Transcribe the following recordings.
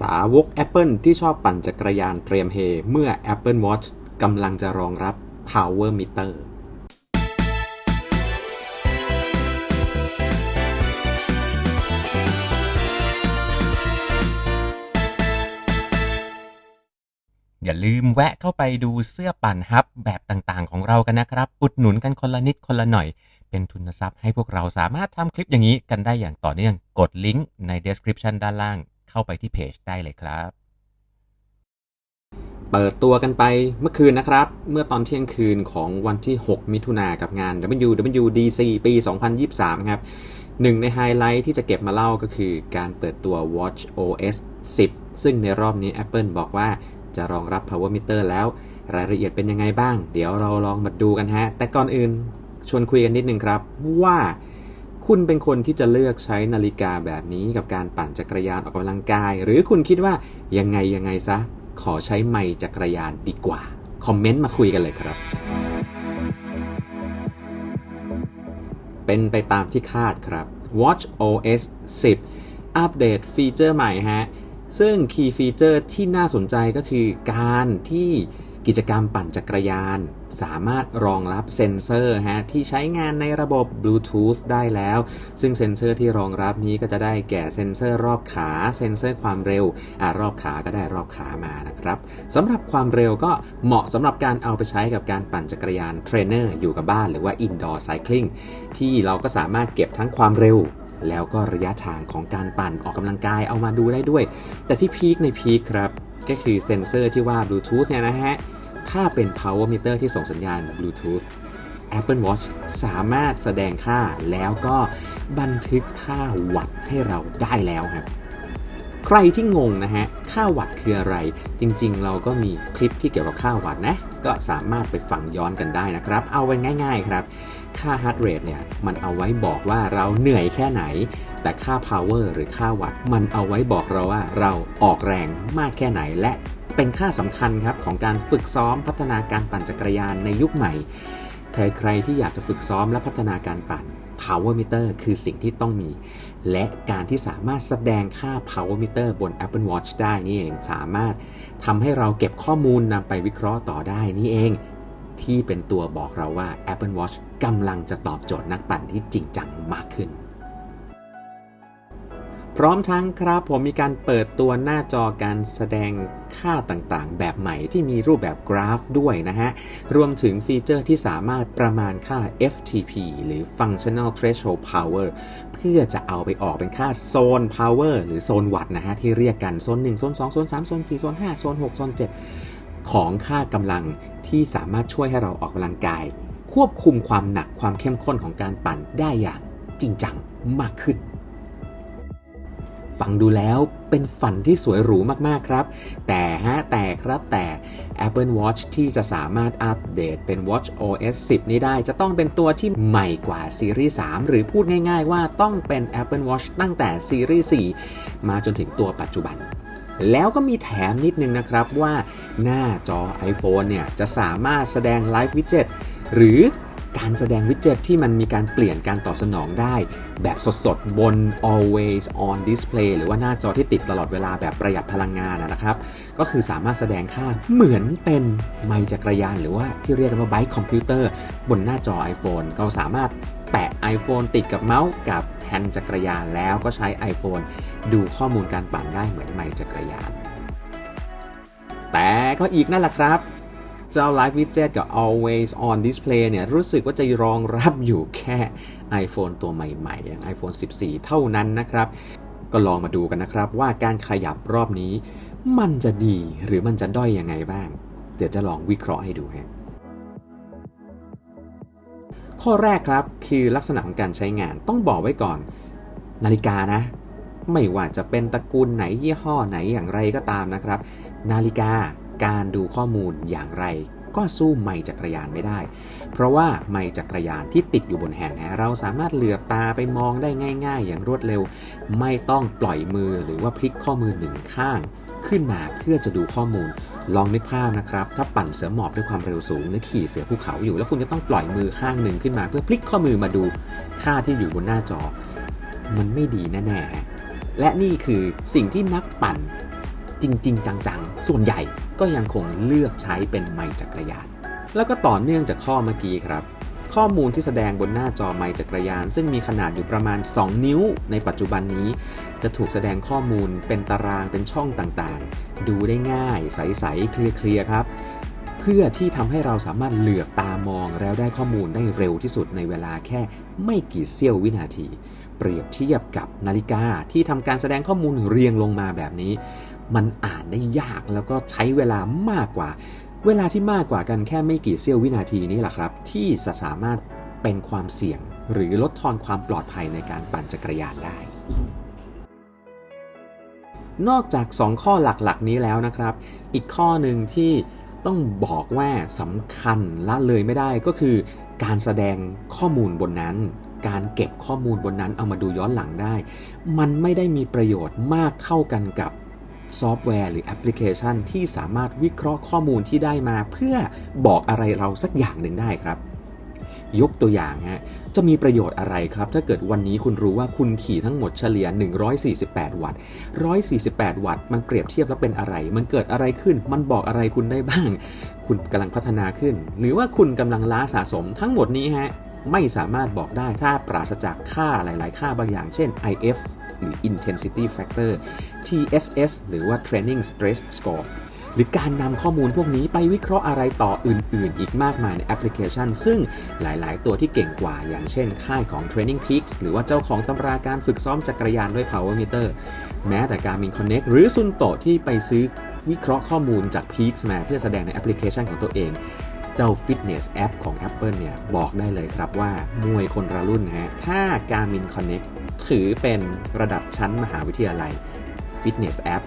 สาวก Apple ที่ชอบปั่นจักรยานเตรียมเฮ เมื่อ Apple Watch กำลังจะรองรับ Power Meter อย่าลืมแวะเข้าไปดูเสื้อปั่นฮับแบบต่างๆ ของเรากันนะครับ อุดหนุนกันคนละนิดคนละหน่อย เป็นทุนทรัพย์ให้พวกเราสามารถทำคลิปอย่างนี้กันได้อย่างต่อเนื่อง กดลิงก์ใน description ด้านล่าง เข้าไปที่เพจได้เลยครับ เปิดตัวกันไปเมื่อคืนนะครับ เมื่อตอนเที่ยงคืนของวันที่ 6 มิถุนากับงาน WWDC ปี 2023 ครับหนึ่งในไฮไลท์ที่จะเก็บมาเล่าก็คือการเปิดตัว Watch OS 10 ซึ่งในรอบนี้ Apple บอกว่าจะรองรับ Power Meter แล้ว รายละเอียดเป็นยังไงบ้าง เดี๋ยวเราลองมาดูกันฮะ แต่ก่อนอื่นชวนคุยกันนิดนึงครับว่า คุณเป็นคนที่จะเลือกใช้นาฬิกาแบบนี้กับการปั่นจักรยานออกกำลังกาย หรือคุณคิดว่ายังไงยังไงซะ ขอใช้ไมค์จักรยานดีกว่า คอมเมนต์มาคุยกันเลยครับ เป็นไปตามที่คาดครับ Watch OS 10 อัปเดตฟีเจอร์ใหม่ฮะ ซึ่งคีย์ฟีเจอร์ที่น่าสนใจก็คือการที่ กิจกรรมปั่นจักรยาน สามารถรองรับเซ็นเซอร์ฮะที่ใช้งานในระบบ Bluetooth ได้แล้ว ซึ่งเซ็นเซอร์ที่รองรับนี้ก็จะได้แก่เซ็นเซอร์รอบขาเซ็นเซอร์ความเร็วอ่ารอบขาก็ได้รอบขามานะครับสำหรับความเร็วก็เหมาะสำหรับการเอาไปใช้กับการปั่นจักรยานเทรนเนอร์อยู่กับบ้านหรือว่า indoor cycling ที่เราก็สามารถเก็บทั้งความเร็วแล้วก็ระยะทางของการปั่นออกกำลังกายเอามาดูได้ด้วย แต่ที่พีคในพีคครับ ก็คือเซ็นเซอร์ที่ว่า Bluetooth เนี่ยนะฮะ ถ้าเป็น power meter ที่ส่งสัญญาณ Bluetooth Apple Watch สามารถแสดงค่าแล้วก็บันทึกค่าวัตต์ให้เราได้แล้วครับ ใครที่งงนะฮะ ค่าวัตต์คืออะไร จริงๆ เราก็มีคลิปที่เกี่ยวกับค่าวัตต์นะ ก็สามารถไปฟังย้อนกันได้นะครับ เอาไว้ง่าย ๆ ครับ ค่า heart rate เนี่ยมันเอาไว้บอกว่าเราเหนื่อยแค่ไหน แต่ค่า power หรือค่าวัตต์มันเอาไว้บอกเราว่าเราออกแรงมากแค่ไหนและเป็นค่าสำคัญครับของการฝึกซ้อมพัฒนาการปั่นจักรยานในยุคใหม่ ใครๆที่อยากจะฝึกซ้อมและพัฒนาการปั่น power meter คือสิ่งที่ต้องมี และการที่สามารถแสดงค่า power meter บน Apple Watch ได้นี่เองสามารถทำให้เราเก็บข้อมูลนำไปวิเคราะห์ต่อได้นี่เอง ที่เป็นตัวบอกเราว่า Apple Watch กำลังจะตอบโจทย์นักปั่นที่จริงจังมากขึ้น พร้อมทั้งครับผมมีการเปิดตัวหน้าจอการแสดงค่าต่างๆ แบบใหม่ที่มีรูปแบบกราฟด้วยนะฮะ รวมถึงฟีเจอร์ที่สามารถประมาณค่า FTP หรือ Functional Threshold Power เพื่อจะเอาไปออกเป็นค่าโซน Power หรือโซนวัตต์นะฮะ ที่เรียกกันโซน1โซน2โซน3โซน4โซน5โซน6โซน7 ของค่ากำลังที่สามารถช่วยให้เราออกกำลังกาย ควบคุมความหนักความเข้มข้นของการปั่นได้อย่างจริงจังมากขึ้น ฟังดูแล้วเป็นฝันที่สวยหรูมากๆครับ แต่ฮะแต่ครับแต่ Apple Watch ที่จะสามารถอัปเดตเป็น Watch OS 10 นี้ได้จะต้องเป็นตัวที่ใหม่กว่าซีรีส์3หรือพูดง่ายๆว่าต้องเป็น Apple Watch ตั้งแต่ซีรีส์4มาจนถึงตัวปัจจุบัน แล้วก็มีแถมนิดนึงนะครับว่าหน้าจอ iPhone เนี่ยจะสามารถแสดง Live Widget หรือ การแสดงวิดเจ็ตที่มันมีการเปลี่ยนการตอบสนองได้ แบบสดๆ บน always on display หรือว่าหน้าจอที่ติดตลอดเวลาแบบประหยัดพลังงานนะครับ ก็คือสามารถแสดงค่าเหมือนเป็นไมค์จักรยาน หรือว่าที่เรียกกันว่าไบค์คอมพิวเตอร์บนหน้าจอ iPhone ก็สามารถแปะ iPhone ติดกับเมาส์กับแฮนด์จักรยานแล้วก็ใช้ iPhone ดูข้อมูลการปั่นได้เหมือนไมค์จักรยาน แต่ก็อีกนั่นแหละครับ เจ้า Live Widget กับ Always On Display เนี่ยรู้สึกว่าจะรองรับอยู่แค่ iPhone ตัวใหม่ๆอย่าง iPhone 14 เท่านั้นนะครับ ก็ลองมาดูกันนะครับว่าการขยับรอบนี้ มันจะดีหรือมันจะด้อยยังไงบ้าง เดี๋ยวจะลองวิเคราะห์ให้ดูฮะข้อแรกครับคือลักษณะของการใช้งานต้องบอกไว้ก่อน นาฬิกานะ ไม่ว่าจะเป็นตระกูลไหนยี่ห้อไหนอย่างไรก็ตามนะครับ นาฬิกา การดูข้อมูลอย่างไรก็สู้ไมค์จักรยานไม่ได้ เพราะว่าไมค์จักรยานที่ติดอยู่บนแฮนด์นะเราสามารถเหลือบตาไปมองได้ง่าย ๆ อย่างรวดเร็ว ไม่ต้องปล่อยมือหรือว่าพลิกข้อมือหนึ่งข้างขึ้นมาเพื่อจะดูข้อมูล ลองนึกภาพนะครับ ถ้าปั่นเสือหมอบด้วยความเร็วสูงหรือขี่เสือภูเขาอยู่ แล้วคุณจะต้องปล่อยมือข้างหนึ่งขึ้นมา เพื่อพลิกข้อมือมาดูค่าที่อยู่บนหน้าจอ มันไม่ดีแน่ๆและนี่คือสิ่งที่นักปั่นจริง ๆ จังๆ ส่วนใหญ่ ก็ยังคงเลือกใช้เป็นไมจักรยาน แล้วก็ต่อเนื่องจากข้อเมื่อกี้ครับ ข้อมูลที่แสดงบนหน้าจอไมจักรยาน ซึ่งมีขนาดอยู่ประมาณ 2 นิ้ว ในปัจจุบันนี้ จะถูกแสดงข้อมูลเป็นตารางเป็นช่องต่างๆ ดูได้ง่าย ใสๆเคลียร์ๆครับเพื่อที่ทำให้เราสามารถเหลือบตามองแล้วได้ข้อมูลได้เร็วที่สุดในเวลาแค่ไม่กี่เสี้ยววินาที เปรียบเทียบกับนาฬิกาที่ทำการแสดงข้อมูลเรียงลงมาแบบนี้ มันอ่านได้ยากแล้วก็ใช้เวลามากกว่า เวลาที่มากกว่ากันแค่ไม่กี่เสี้ยววินาทีนี้แหละครับ ที่จะสามารถเป็นความเสี่ยง หรือลดทอนความปลอดภัยในการปั่นจักรยานได้ นอกจาก 2 ข้อหลักๆ นี้แล้วนะครับ อีกข้อหนึ่งที่ต้องบอกว่าสำคัญละเลยไม่ได้ก็คือ การแสดงข้อมูลบนนั้นการเก็บข้อมูลบนนั้นเอามาดูย้อนหลังได้ มันไม่ได้มีประโยชน์มากเท่ากันกับ ซอฟต์แวร์หรือแอปพลิเคชันที่สามารถวิเคราะห์ข้อมูลที่ได้มาเพื่อบอกอะไรเราสักอย่างหนึ่งได้ครับ ยกตัวอย่างฮะจะมีประโยชน์อะไรครับ ถ้าเกิดวันนี้คุณรู้ว่าคุณขี่ทั้งหมดเฉลี่ย 148 วัตต์ 148 วัตต์ มันเปรียบเทียบแล้วเป็นอะไร มันเกิดอะไรขึ้น มันบอกอะไรคุณได้บ้าง คุณกำลังพัฒนาขึ้น หรือว่าคุณกำลังล้าสะสมทั้งหมดนี้ฮะไม่สามารถบอกได้ถ้าปราศจากค่าหลาย ๆ ค่าบางอย่าง เช่น IF หรือ Intensity Factor TSS หรือว่า Training Stress Score หรือการนำข้อมูลพวกนี้ไปวิเคราะห์อะไรต่ออื่น ๆ อีกมากมายในแอปพลิเคชัน ซึ่งหลาย ๆ ตัวที่เก่งกว่า อย่างเช่น ค่ายของ Training Peaks หรือว่าเจ้าของตำราการฝึกซ้อมจักรยานด้วย Power Meter แม้แต่ Garmin Connect หรือ Sunto ที่ไปซื้อวิเคราะห์ข้อมูลจาก Peaks มาเพื่อแสดงในแอปพลิเคชันของตัวเอง เจ้า Fitness App ของ Apple เนี่ยบอกได้เลยครับว่ามวยคนละรุ่นฮะ ถ้า Garmin Connect ถือเป็นระดับชั้นมหาวิทยาลัย Fitness App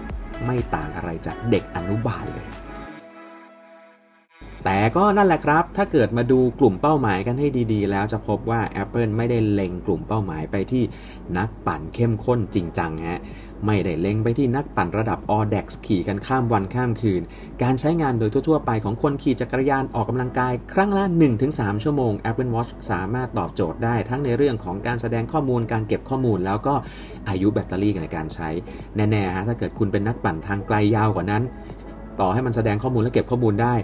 ไม่ต่างอะไรจากเด็กอนุบาลเลย แต่ก็นั่นแหละครับ ถ้าเกิดมาดูกลุ่มเป้าหมายกันให้ดีๆ แล้วจะพบว่า Apple ไม่ได้เล็งกลุ่มเป้าหมายไปที่นักปั่นเข้มข้นจริงจังฮะ ไม่ได้เล็งไปที่นักปั่นระดับ a l Dex ขี่กันข้ามวันข้ามคืน การใช้งานโดยทั่วๆ ไปของคนขี่จักรยานออกกำลังกาย ครั้งละ 1-3 ชั่วโมง Apple Watch สามารถตอบโจทย์ได้ทั้งในเรื่องของการแสดงข้อมูลการเก็บข้อมูล แล้วก็อายุแบตเตอรี่ในการใช้แน่ๆฮะถ้าเกิดคุณเป็นนักปั่นทางไกลยาวกว่านั้น ต่อให้มันแสดงข้อมูลและเก็บข้อมูลได้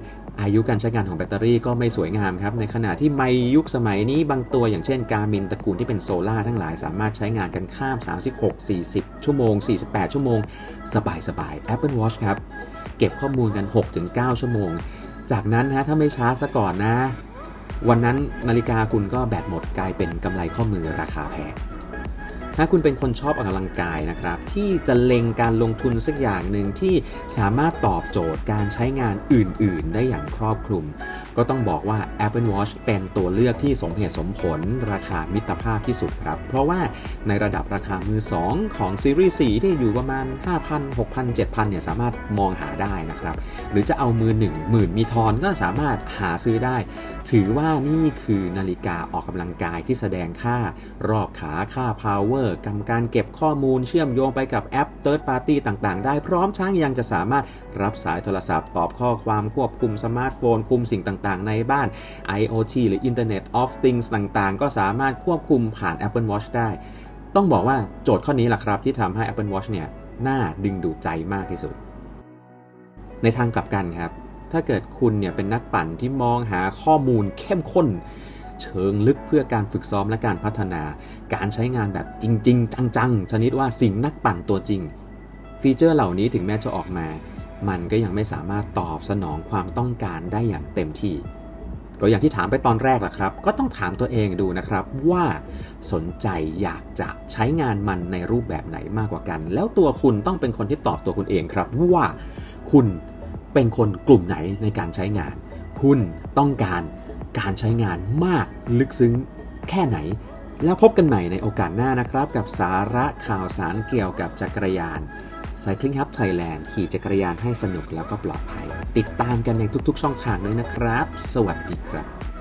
อายุการใช้งานของแบตเตอรี่ก็ไม่สวยงามครับ ในขณะที่ไมค์ยุคสมัยนี้บางตัวอย่างเช่นการมินตระกูลที่เป็นโซล่าทั้งหลายสามารถใช้งานกันข้าม 36 40 ชั่วโมง 48 ชั่วโมง สบายๆ Apple Watch ครับ เก็บข้อมูลกัน 6-9 ชั่วโมง จากนั้นฮะถ้าไม่ช้าซะก่อนนะ วันนั้นนาฬิกาคุณก็แบตหมดกลายเป็นกำไรข้อมือราคาแพง ถ้าคุณเป็นคนชอบออกกำลังกายนะครับ ที่จะเล็งการลงทุนสักอย่างหนึ่งที่สามารถตอบโจทย์การใช้งานอื่น ๆ ได้อย่างครอบคลุม ก็ต้องบอกว่า Apple Watch เป็นตัวเลือกที่สมเหตุสมผล ราคามิตรภาพที่สุดครับ เพราะว่าในระดับราคามือ 2 ของซีรีส์4ที่อยู่ประมาณ 5,000 6,000 7,000เนี่ยสามารถมองหาได้นะครับ หรือจะเอามือ1หมื่นมีทอนก็สามารถหาซื้อได้ ถือว่านี่คือนาฬิกาออกกำลังกายที่แสดงค่ารอบขาค่า power กำการเก็บข้อมูลเชื่อมโยงไปกับแอป third party ต่างๆ ได้พร้อมทั้งยังจะสามารถรับสายโทรศัพท์ ตอบข้อความควบคุมสมาร์ทโฟน คุมสิ่งต่างๆ ในบ้าน IoT หรือ Internet of Things ต่างๆ ก็สามารถควบคุมผ่าน Apple Watch ได้ ต้องบอกว่าโจทย์ข้อนี้แหละครับ ที่ทำให้ Apple Watch เนี่ยน่าดึงดูดใจมากที่สุด ในทางกลับกันครับ ถ้าเกิดคุณเนี่ยเป็นนักปั่นที่มองหาข้อมูลเข้มข้นเชิงลึกเพื่อการฝึกซ้อมและการพัฒนา การใช้งานแบบจริง ๆ จังๆ ชนิดว่าสิ่งนักปั่นตัวจริง ฟีเจอร์เหล่านี้ถึงแม้จะออกมา มันก็ยังไม่สามารถตอบสนองความต้องการได้อย่างเต็มที่ก็อย่างที่ถามไปตอนแรกแหละครับ ก็ต้องถามตัวเองดูนะครับว่าสนใจอยากจะใช้งานมันในรูปแบบไหนมากกว่ากัน แล้วตัวคุณต้องเป็นคนที่ตอบตัวคุณเองครับ ว่าคุณเป็นคนกลุ่มไหนในการใช้งาน คุณต้องการการใช้งานมากลึกซึ้งแค่ไหน แล้วพบกันใหม่ในโอกาสหน้านะครับ กับสาระข่าวสารเกี่ยวกับจักรยาน Cycling Hub Thailand ขี่จักรยานให้สนุกแล้วก็ปลอดภัย ติดตามกันในทุกๆ ช่องทางเลยนะครับ สวัสดีครับ